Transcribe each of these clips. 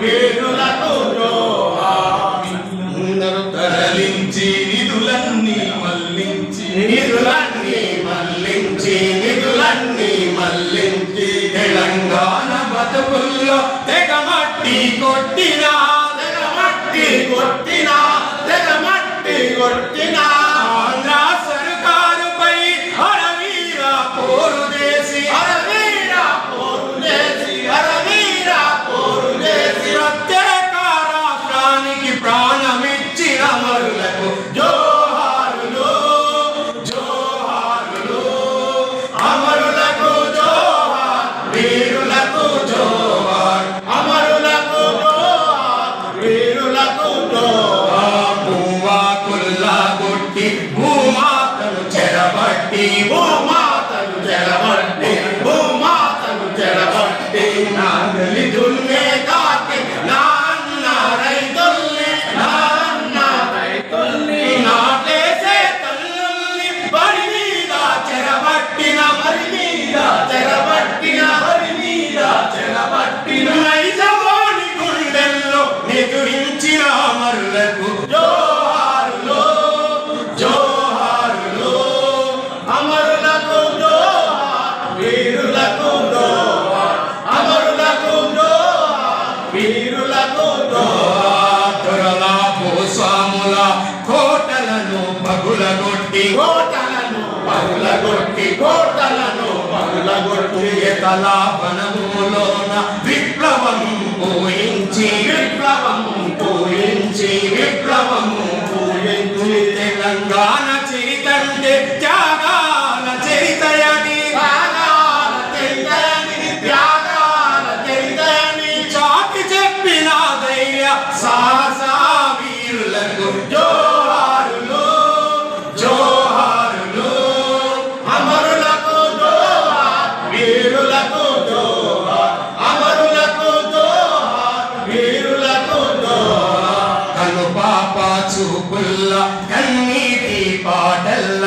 వీరులకు తరలించి నిధులన్నీ మళ్ళించి నిధులన్నీ মাতা అమరులకు అమరులకు వీరులకు దొరల భూస్వాముల కోటలను పగులగొట్టి కోటలను పగులగొట్టి కోటలను పగులగొట్టి ఎతలా వనములోన విప్లవం పోయించి విప్లవం పోయించి విప్లవం పోయించి తెలంగాణ చరితంటే సాహస వీరులకు జోహారులు జోహారులు అమరులకు జోహార్ వీరులకు జోహార్ అమరులకు జోహార్ వీరులకు జోహార్. కను పాటల్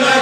like